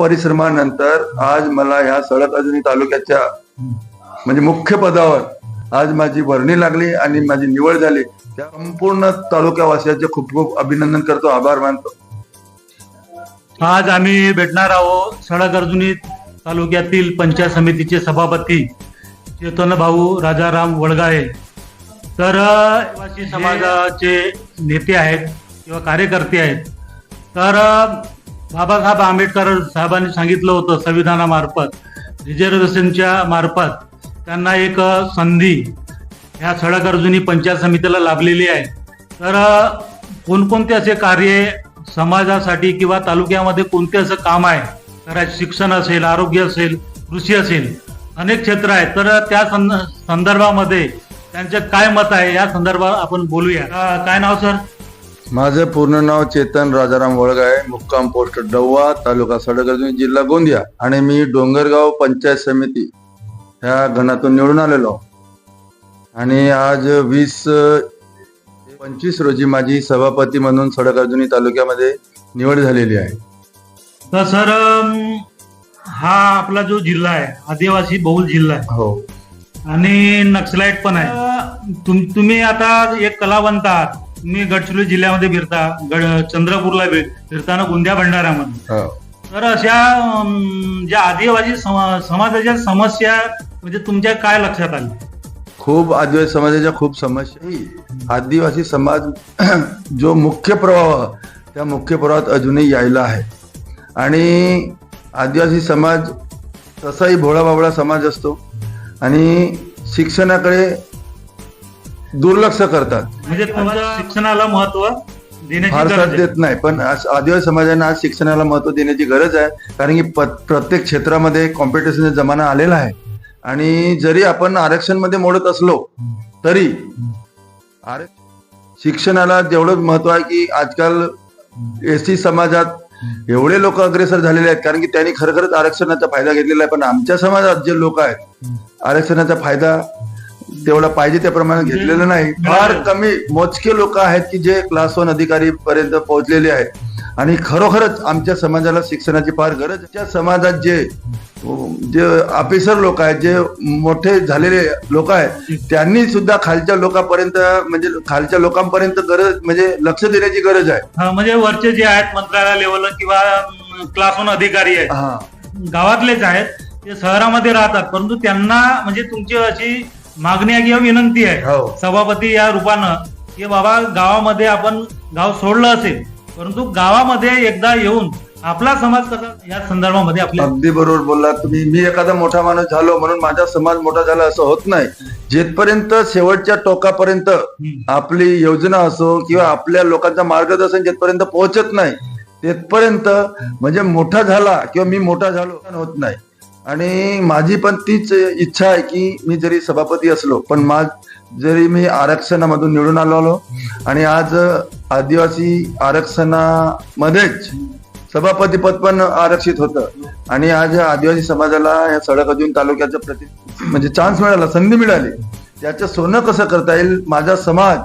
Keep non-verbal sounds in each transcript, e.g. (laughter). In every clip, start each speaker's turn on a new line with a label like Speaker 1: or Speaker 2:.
Speaker 1: परिश्रमानंतर आज मला ह्या सडक अजून तालुक्याच्या म्हणजे मुख्य पदावर आज माझी वर्णी लागली आणि माझी निवड झाली. त्या संपूर्ण तालुक्यावासियांचे खूप खूप अभिनंदन करतो आभार मानतो.
Speaker 2: आज आम्ही भेटणार आहोत सडक अर्जुनी तालुक्यातील पंचायत समितीचे सभापती चेतन भाऊ राजाराम वडगाळे तर समाजाचे नेते आहेत किंवा कार्यकर्ते आहेत. तर बाबासाहेब आंबेडकर साहेबांनी सांगितलं होतं संविधानामार्फत. रिझर्वेशनच्या मार्फत त्यांना एक संधी ह्या सडक अर्जुनी पंचायत समितीला लाभलेली आहे. तर कोणकोणते असे कार्य समाजासाठी किंवा तालुक्यामध्ये कोणते असं काम आहे? तर शिक्षण असेल आरोग्य असेल कृषी असेल अनेक क्षेत्र आहेत. तर त्या सं संदर्भामध्ये त्यांचं काय मत आहे? या संदर्भात आपण बोलूया. काय नाव सर?
Speaker 1: माझं पूर्ण नाव चेतन राजाराम वळगाय मुक्काम पोस्ट डव्वा तालुका सडक जिल्हा गोंदिया. आणि मी डोंगरगाव पंचायत समिती ह्या गणातून निवडून आलेलो. आणि आज वीस पंचवीस रोजी माझी सभापती म्हणून सडक अर्जुनी तालुक्यामध्ये निवड झालेली आहे.
Speaker 2: तर सर हा आपला जो जिल्हा आहे आदिवासी बहुल जिल्हा आहे.
Speaker 1: हो.
Speaker 2: आणि नक्सलाईट पण आहे. तुम तुम्ही आता एक कलावंत आहात. तुम्ही गडचिरोली जिल्ह्यामध्ये फिरता गड चंद्रपूरला फिर- फिरताना गोंदिया भंडाऱ्यामध्ये.
Speaker 1: हो.
Speaker 2: तर अशा ज्या आदिवासी समा- समाजाच्या समस्या म्हणजे तुमच्या काय लक्षात आल्या?
Speaker 1: खूप आदिवासी समाजाच्या खूप समस्या आदिवासी समाज (clears throat) जो मुख्य प्रवाह त्या मुख्य प्रवाहात अजूनही यायला आहे. आणि आदिवासी समाज तसाही भोळा बाबळा समाज असतो. आणि शिक्षणाकडे दुर्लक्ष करतात
Speaker 2: म्हणजे तुमच्या शिक्षणाला महत्त्व देण्याची
Speaker 1: फार
Speaker 2: गरज
Speaker 1: साथ
Speaker 2: आहे.
Speaker 1: देत नाही पण आदिवासी समाजाने आज शिक्षणाला महत्त्व देण्याची गरज आहे कारण की प्रत्येक क्षेत्रामध्ये कॉम्पिटिशनचा जमाना आलेला आहे आणि जरी आपण आरक्षणमध्ये मोडत असलो तरी शिक्षणाला जेवढं महत्त्व आहे की आजकाल एस टी समाजात एवढे लोक अग्रेसर झालेले आहेत कारण की त्यांनी खरोखरच आरक्षणाचा फायदा घेतलेला आहे पण आमच्या समाजात जे लोक आहेत आरक्षणाचा फायदा तेवढा पाहिजे त्या प्रमाणात घेतलेला नाही. फार कमी मोजके लोक आहेत की जे क्लास वन अधिकारी पर्यंत पोहोचलेले आहेत. आणि खरोखरच आमच्या समाजाला शिक्षणाची फार गरज. त्या समाजात जे जे ऑफिसर लोक आहेत जे मोठे झालेले लोक आहेत त्यांनी सुद्धा खालच्या लोकांपर्यंत म्हणजे खालच्या लोकांपर्यंत गरज म्हणजे लक्ष देण्याची गरज आहे.
Speaker 2: हा, म्हणजे वरचे जे आहेत मंत्रालय लेवल किंवा क्लास वन अधिकारी आहेत.
Speaker 1: हा.
Speaker 2: गावातलेच आहेत ते शहरामध्ये राहतात परंतु त्यांना म्हणजे तुमची अशी मागणी आहे किंवा विनंती आहे.
Speaker 1: हो.
Speaker 2: सभापती या रूपानं की बाबा गावामध्ये आपण गाव सोडलं असेल परंतु गावामध्ये एकदा येऊन आपला समाज कसा या संदर्भामध्ये आपल्या
Speaker 1: अगदी बरोबर बोललात तुम्ही. मी एखादा मोठा माणूस झालो म्हणून माझा समाज मोठा झाला असं होत नाही. जेथपर्यंत शेवटच्या टोकापर्यंत आपली योजना असो किंवा आपल्या लोकांचं मार्गदर्शन जेथपर्यंत पोहोचत नाही तेथपर्यंत म्हणजे मोठा झाला किंवा मी मोठा झालो होत नाही. आणि माझी पण तीच इच्छा आहे की मी जरी सभापती असलो पण माझ जरी मी आरक्षणामधून निवडून आलो आलो आणि आज आदिवासी आरक्षणामध्येच सभापती पद पण आरक्षित होतं. आणि आज आदिवासी समाजाला या सडक अजून तालुक्याचं प्रति म्हणजे चान्स मिळाला संधी मिळाली. त्याचं सोनं कसं करता येईल? माझा समाज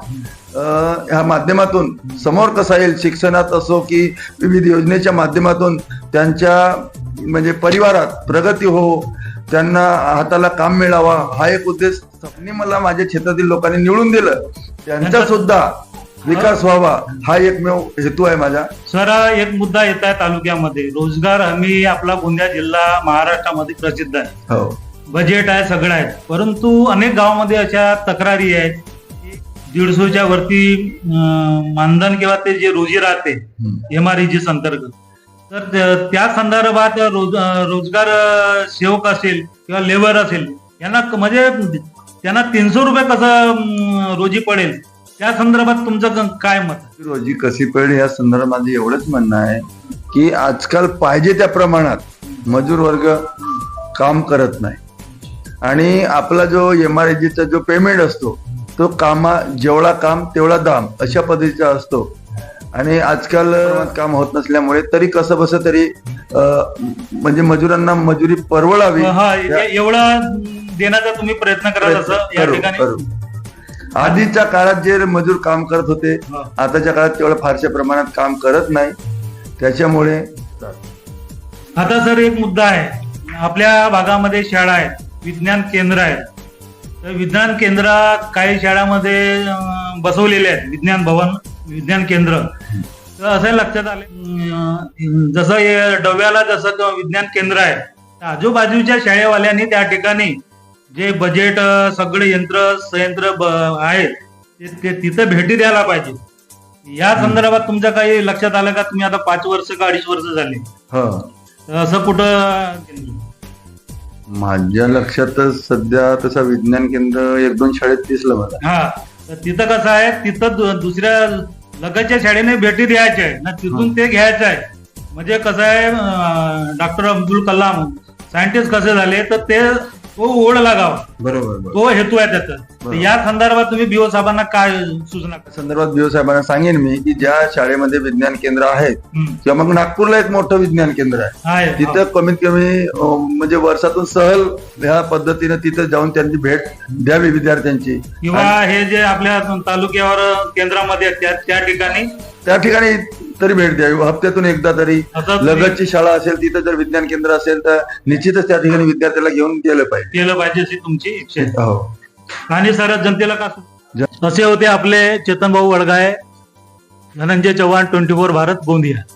Speaker 1: ह्या माध्यमातून समोर कसा येईल? शिक्षणात असो की विविध योजनेच्या माध्यमातून त्यांच्या म्हणजे परिवारात प्रगती हो त्यांना हाताला काम मिळावा हा एक उद्देश त्यांनी मला माझ्या क्षेत्रातील लोकांनी निवडून दिलं. त्यांचा सुद्धा विकास व्हावा हा एकमेव हेतू आहे माझा.
Speaker 2: सर एक मुद्दा येत आहे तालुक्यामध्ये. रोजगार हमी आपला गोंदिया जिल्हा महाराष्ट्रामध्ये प्रसिद्ध आहे.
Speaker 1: हो.
Speaker 2: बजेट आहे सगळं आहे. परंतु अनेक गावामध्ये अशा तक्रारी आहेत दीडशोच्या वरती मानधन किंवा ते जे रोजी राहते एम आर अंतर्गत तर त्या- त्या संदर्भात रोज रोजगार सेवक असेल किंवा लेबर असेल यांना म्हणजे त्यांना तीनशे रुपये कसं रोजी पडेल? त्या संदर्भात तुमचं काय मत
Speaker 1: रोजी कशी पडेल? या संदर्भात एवढंच म्हणणं आहे की आजकाल पाहिजे त्या प्रमाणात मजूर वर्ग काम करत नाही. आणि आपला जो एम आर चा जो पेमेंट असतो तो कामा जेवढा काम तेवढा दाम अशा पद्धतीचा असतो. आणि आजकाल काम होत नसल्यामुळे तरी कसं बस तरी म्हणजे मजुरांना मजुरी परवडावी
Speaker 2: हा एवढा देण्याचा तुम्ही प्रयत्न कराल असं या ठिकाणी.
Speaker 1: आधीच्या काळात जे मजूर काम करत होते. आताच्या काळात तेवढं फारशा प्रमाणात काम करत नाही. त्याच्यामुळे
Speaker 2: आता सर एक मुद्दा आहे. आपल्या भागामध्ये शाळा आहेत विज्ञान केंद्र आहेत. तर विज्ञान केंद्र काही शाळामध्ये बसवलेले आहेत विज्ञान भवन. विज्ञान केंद्र. तर असं लक्षात आले. जसं डव्याला जसं विज्ञान केंद्र आहे आजूबाजूच्या शाळेवाल्यांनी त्या ठिकाणी जे बजेट सगळे यंत्र संयंत्र आहेत ते- तिथं भेटी द्यायला पाहिजे. या संदर्भात तुमच्या काही लक्षात आलं का? तुम्ही आता पाच वर्ष का अडीच वर्ष झाली?
Speaker 1: हा.
Speaker 2: असं कुठं
Speaker 1: माझ्या लक्षातच सध्या तसा विज्ञान केंद्र एक दोन शाळेत दिसलं मला.
Speaker 2: हा. तर तिथं कसं आहे तिथं दु- दुसऱ्या लगतच्या शाळेने भेटी द्यायच्या आहे. ना तिथून ते घ्यायचं आहे. म्हणजे कसं आहे डॉक्टर अब्दुल कलाम सायंटिस्ट कसे झाले तर ते तो ओढ लागावा
Speaker 1: बरोबर
Speaker 2: तो हेतू आहे त्याचा. या संदर्भात तुम्ही बीओ साहेबांना काय सूचना
Speaker 1: संदर्भात बिओ साहेबांना सांगेन मी की ज्या शाळेमध्ये विज्ञान केंद्र आहेत
Speaker 2: हम्म.
Speaker 1: किंवा मग नागपूरला एक मोठं विज्ञान केंद्र आहे.
Speaker 2: आहे
Speaker 1: तिथं कमीत कमी अं, म्हणजे वर्षातून सहल ह्या पद्धतीने तिथं जाऊन त्यांची भेट द्यावी विद्यार्थ्यांची.
Speaker 2: किंवा हे जे आपल्या तालुक्यावर केंद्रामध्ये आहेत, त्या त्या ठिकाणी?
Speaker 1: त्या ठिकाणी तरी भेट द्यावी. हप्त्यातून एकदा तरी लगतची शाळा असेल तिथं जर विज्ञान केंद्र असेल तर निश्चितच त्या ठिकाणी विद्यार्थ्याला घेऊन गेलं पाहिजे.
Speaker 2: केलं पाहिजे अशी तुमची इच्छा आहे.
Speaker 1: हो.
Speaker 2: आणि सर जनतेला का सु- असे होते आपले चेतन भाऊ वडगाय धनंजय चव्हाण ट्वेंटी फोर भारत गोंदिया.